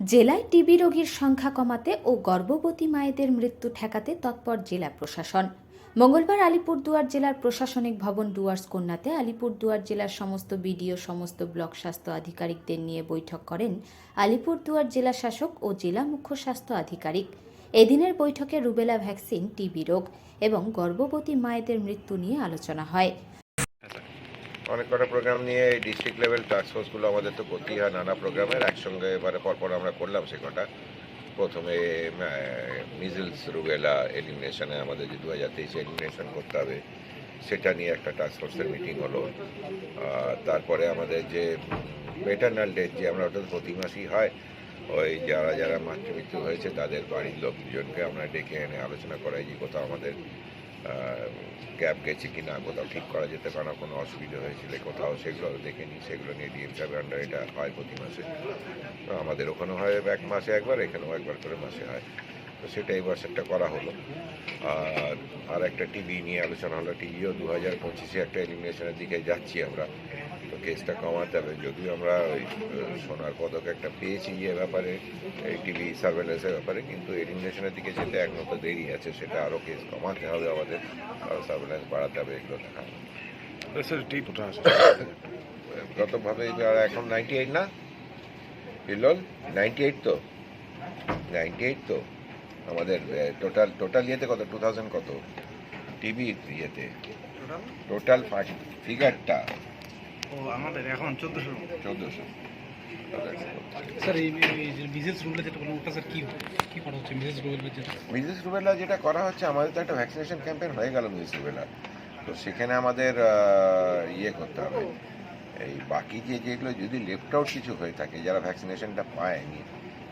জেলায় টিবি রোগীর সংখ্যা কমাতে ও গর্ভবতী মায়েদের মৃত্যু ঠেকাতে তৎপর জেলা প্রশাসন। মঙ্গলবার আলিপুরদুয়ার জেলার প্রশাসনিক ভবন ডুয়ার্স কন্যাতে আলিপুরদুয়ার জেলার সমস্ত বিডিও, সমস্ত ব্লক স্বাস্থ্য আধিকারিকদের নিয়ে বৈঠক করেন আলিপুরদুয়ার জেলা শাসক ও জেলা মুখ্য স্বাস্থ্য আধিকারিক। এদিনের বৈঠকে রুবেলা ভ্যাকসিন, টিবি রোগ এবং গর্ভবতী মায়েদের মৃত্যু নিয়ে আলোচনা হয়। অনেক কটা প্রোগ্রাম নিয়ে এই ডিস্ট্রিক্ট লেভেল টাস্কফোর্সগুলো আমাদের তো করতেই হয় নানা প্রোগ্রামের একসঙ্গে এবারে পরপর আমরা করলাম সে কটা। প্রথমে মিজলস রুবেলা এলিমিনেশনে আমাদের যে দু হাজার তেইশে এলিমিনেশন করতে হবে, সেটা নিয়ে একটা টাস্কফোর্সের মিটিং হলো। তারপরে আমাদের যে মেটার্নাল ডেথ যে আমরা ওটা প্রতি মাসেই হয়, ওই যারা যারা মাতৃমৃত্যু হয়েছে তাদের বাড়ির লোকজনকে আমরা ডেকে এনে আলোচনা করাই যে কোথাও আমাদের গ্যাপ গেছে কি না কোথাও ঠিক করা যেতে পারে না কোনো অসুবিধা হয়েছিল, কোথাও সেগুলো দেখে নিই সেগুলো নিয়ে ডিএম সাহেবের আন্ডার এটা হয় প্রতি মাসে। আমাদের ওখানেও হয় এক মাসে একবার, এখানেও একবার করে মাসে হয়। তো সেটা এই বছরটা করা হলো। আর আর একটা টিভি নিয়ে আলোচনা হলো। টিভিও দু হাজার পঁচিশে একটা এলিমিনেশনের দিকে যাচ্ছি আমরা। তো কেসটা কমাতে হবে। যদিও আমরা ওই সোনার পদক একটা পেয়েছি ইয়ে ব্যাপারে এই টিভি সার্ভেলেন্সের ব্যাপারে কিন্তু এলিমিনেশনের দিকে যেতে একমাত্র দেরি আছে। সেটা আরও কেস কমাতে হবে আমাদের। আরও সার্ভেলেন্স বাড়াতে হবে এগুলো দেখা। গতভাবে এখন নাইনটি এইট না? হিল্লোল নাইনটি এইট তো? নাইনটি এইট তো? আমাদের টোটাল টোটাল ইয়েতে কত? টু থাউজেন্ড কত? টিভি ইয়েতে? টোটাল ফিগারটা ও আমাদের এখন চোদ্দশো। চোদ্দোশো। স্যার এই এই যে যেটা বলুন ওটা স্যার কি কি করা হচ্ছে? বিজনেস রুলের যেটা মিজিস রুবেলা যেটা করা হচ্ছে আমাদের তো একটা ভ্যাকসিনেশন ক্যাম্পেইন হয়ে গেল মিজিস রুবেলা তো সেখানে আমাদের ইয়ে করতে হবে। এই বাকি যে যেগুলো যদি লেফট আউট কিছু হয়ে থাকে যারা ভ্যাকসিনেশনটা পায়নি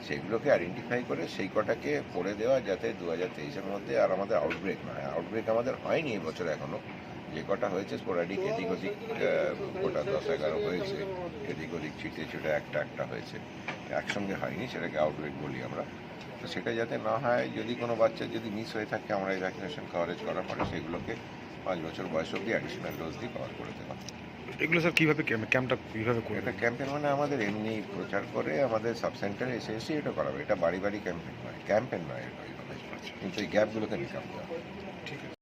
সেগুলোকে আইডেন্টিফাই করে সেই কটাকে পড়ে দেওয়া যাতে দু হাজার তেইশের মধ্যে আর আমাদের আউটব্রেক না হয় আউটব্রেক আমাদের হয়নি এবছর এখনও যে কটা হয়েছে স্পোরাডিক এদিক ওদিক গোটা দশ এগারো হয়েছে। এদিক ওদিক ছিটে ছুটে একটা একটা হয়েছে। একসঙ্গে হয়নি সেটাকে আউটব্রেক বলি আমরা। তো সেটা যাতে না হয়, যদি কোনো বাচ্চা যদি মিস হয়ে থাকে, আমরা এই ভ্যাকসিনেশন কভারেজ করার পরে সেগুলোকে পাঁচ বছর বয়স অব্দি অ্যাডিশনাল ডোজ দিয়ে কভার করে দেওয়া এগুলো স্যার কীভাবে ক্যাম্পটা কীভাবে করে এটা ক্যাম্পের মানে আমাদের এমনি প্রচার করে আমাদের সাব সেন্টারে এসে এসে এটা করাবে এটা বাড়ি বাড়ি ক্যাম্পেন নয় ক্যাম্পেন নয় এইভাবে। কিন্তু এই গ্যাপগুলোকে ঠিক দেওয়া